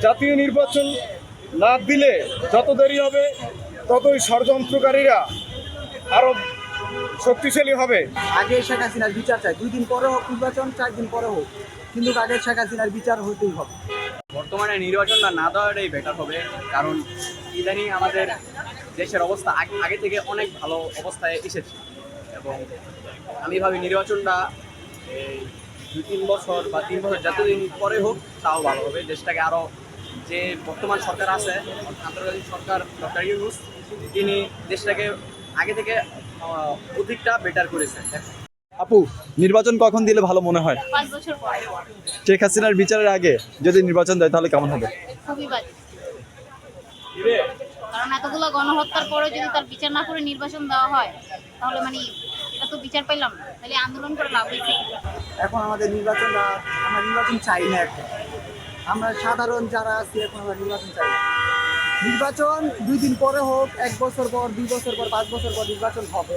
জাতীয় নির্বাচন না দিলে যত দেরি হবে ততই ষড়যন্ত্রকারীরা আরও শক্তিশালী হবে। আগে শেখ হাসিনার বিচার চাই। দুই দিন পরে হোক নির্বাচন চার দিন পরে হোক। কিন্তু আগে শেখ হাসিনার বিচার হতেই হবে। বর্তমানে নির্বাচনটা না দেওয়াটাই বেটার হবে কারণ ইদানিং আমাদের দেশের অবস্থা আগ- আগে থেকে অনেক ভালো অবস্থায় এসেছে। এবং আমি ভাবি নির্বাচনটা এই দুই তিন বছর বা তিন বছর যতদিন পরে হোক তাও ভালো হবে। দেশটাকে আরও যে বর্তমান সরকার আছে আন্তর্জাতিক সরকার ডক্টর ইউনুস তিনি দেশটাকে আগে থেকে অধিকটা বেটার করেছে আপু নির্বাচন কখন দিলে ভালো মনে হয়? পাঁচ বছর পরে। শেখ হাসিনার বিচারের আগে যদি নির্বাচন দেয় তাহলে কেমন হবে? খুবই বাজে কারণ এতগুলো গণহত্যার পরে যদি তার বিচার না করে নির্বাচন দেওয়া হয় তাহলে মানে এটা তো বিচার পাইলাম না। তাহলে আন্দোলন করে লাভ? এখন আমাদের নির্বাচনটা আমরা নির্বাচন চাই না এখন আমরা সাধারণ যারা আছি, এখন আমরা নির্বাচন চাই। নির্বাচন দুই দিন পরে হোক, এক বছর পর, দুই বছর পর, পাঁচ বছর পর নির্বাচন হবে।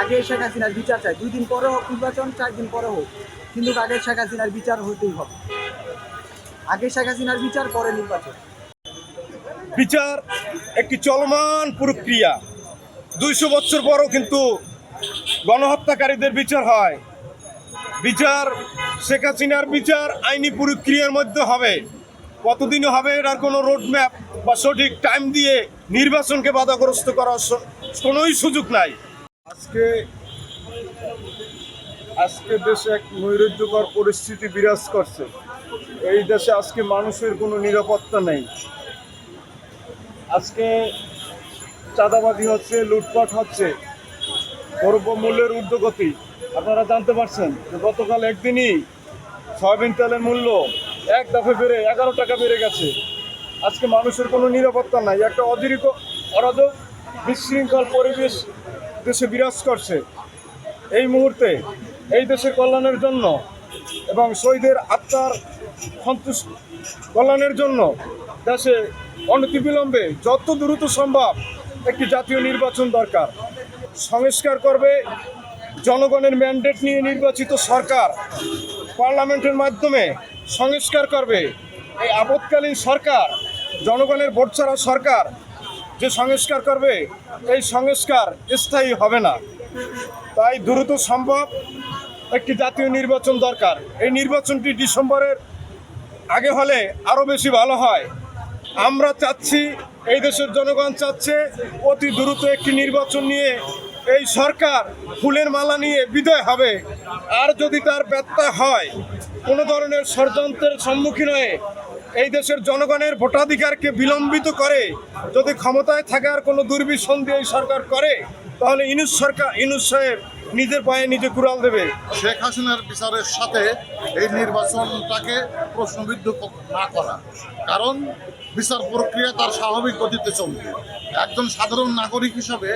আগে শেখ হাসিনার বিচার চাই। দুই দিন পরে হোক নির্বাচন, চার দিন পরে হোক। কিন্তু আগে শেখ হাসিনার বিচার হতেই হবে। আগে শেখ হাসিনার বিচার, পরে নির্বাচন। বিচার একটি চলমান প্রক্রিয়া। দুইশো বছর পরও কিন্তু গণহত্যাকারীদের বিচার হয়। বিচার শেখ হাসিনার বিচার আইনি প্রক্রিয়ার মধ্যে হবে। কতদিন হবে এটার কোনো রোডম্যাপ বা সঠিক টাইম দিয়ে নির্বাচনকে বাধাগ্রস্ত করার কোনোই সুযোগ নাই। আজকে আজকে দেশে এক নৈরাজ্যকর পরিস্থিতি বিরাজ করছে। এই দেশে আজকে মানুষের কোনো নিরাপত্তা নেই। আজকে চাঁদাবাজি হচ্ছে, লুটপাট হচ্ছে, দ্রব্যমূল্যের ঊর্ধ্বগতি। আপনারা জানতে পারছেন যে গতকাল একদিনই সয়াবিন তেলের মূল্য এক দফে বেড়ে এগারো টাকা বেড়ে গেছে। আজকে মানুষের কোনো নিরাপত্তা নাই, একটা অতিরিক্ত অরাজক বিশৃঙ্খল পরিবেশ দেশে বিরাজ করছে। এই মুহূর্তে এই দেশের কল্যাণের জন্য এবং শহীদের আত্মার সন্তুষ্ট কল্যাণের জন্য দেশে অনতিবিলম্বে যত দ্রুত সম্ভব একটি জাতীয় নির্বাচন দরকার। সংস্কার করবে জনগণের ম্যান্ডেট নিয়ে নির্বাচিত সরকার পার্লামেন্টের মাধ্যমে সংস্কার করবে। এই আপৎকালীন সরকার, জনগণের ভোট ছাড়া সরকার যে সংস্কার করবে, এই সংস্কার স্থায়ী হবে না। তাই দ্রুত সম্ভব একটি জাতীয় নির্বাচন দরকার। এই নির্বাচনটি ডিসেম্বরের আগে হলে আরও বেশি ভালো হয়। আমরা চাচ্ছি, এই দেশের জনগণ চাচ্ছে অতি দ্রুত একটি নির্বাচন নিয়ে এই সরকার ফুলের মালা নিয়ে বিদায় হবে। আর যদি তার ব্যত্যয় হয়, কোনো ধরনের ষড়যন্ত্রের সম্মুখীন হয়ে এই দেশের জনগণের ভোটাধিকারকে বিলম্বিত করে যদি ক্ষমতায় থাকার কোনো দুর্বিসন্ধি এই সরকার করে, তাহলে ইনুস সরকার, ইনুস সাহেব নিজের পায়ে নিজে কুড়াল দেবে। শেখ হাসিনার বিচারের সাথে এই নির্বাচনটাকে প্রশ্নবিদ্ধ না করা। কারণ বিচার প্রক্রিয়া তার স্বাভাবিক গতিতে চলবে। একজন সাধারণ নাগরিক হিসাবে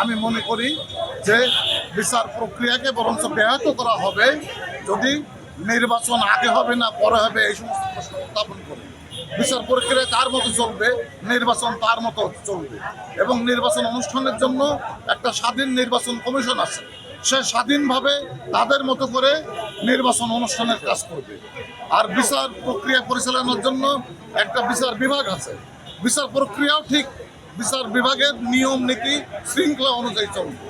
আমি মনে করি যে বিচার প্রক্রিয়াকে বরঞ্চ ব্যাহত করা হবে যদি নির্বাচন আগে হবে না পরে হবে, এই সমস্ত প্রশ্ন উত্থাপন করে। বিচার প্রক্রিয়া তার মতো চলবে, নির্বাচন তার মতো চলবে। এবং নির্বাচন অনুষ্ঠানের জন্য একটা স্বাধীন নির্বাচন কমিশন আছে। সে স্বাধীনভাবে তাদের মতো করে নির্বাচন অনুষ্ঠানের কাজ করবে। আর বিচার প্রক্রিয়া পরিচালনার জন্য একটা বিচার বিভাগ আছে। বিচার প্রক্রিয়াও ঠিক বিচার বিভাগের নিয়ম নীতি শৃঙ্খলা অনুযায়ী চলবে।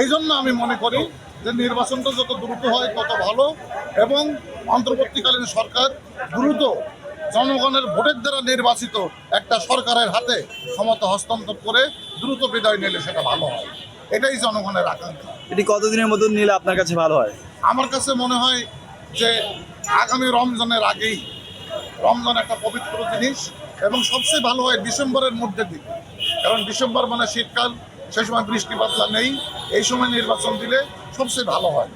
এই জন্য আমি মনে করি যে নির্বাচনটা যত দ্রুত হয় তত ভালো এবং অন্তর্বর্তীকালীন সরকার দ্রুত জনগণের ভোটের দ্বারা নির্বাচিত একটা সরকারের হাতে ক্ষমতা হস্তান্তর করে দ্রুত বিদায় নিলে সেটা ভালো হয়। এটাই জনগণের আকাঙ্ক্ষা। এটি কতদিনের মধ্যে নিলে আপনার কাছে ভালো হয়? আমার কাছে মনে হয় যে আগামী রমজানের আগেই রমজান একটা পবিত্র জিনিস এবং সবচেয়ে ভালো হয় ডিসেম্বরের মধ্যে দিকে কারণ ডিসেম্বর মানে শীতকাল সেই সময় বৃষ্টিপাতলা নেই। এই সময় নির্বাচন দিলে সবচেয়ে ভালো হয়।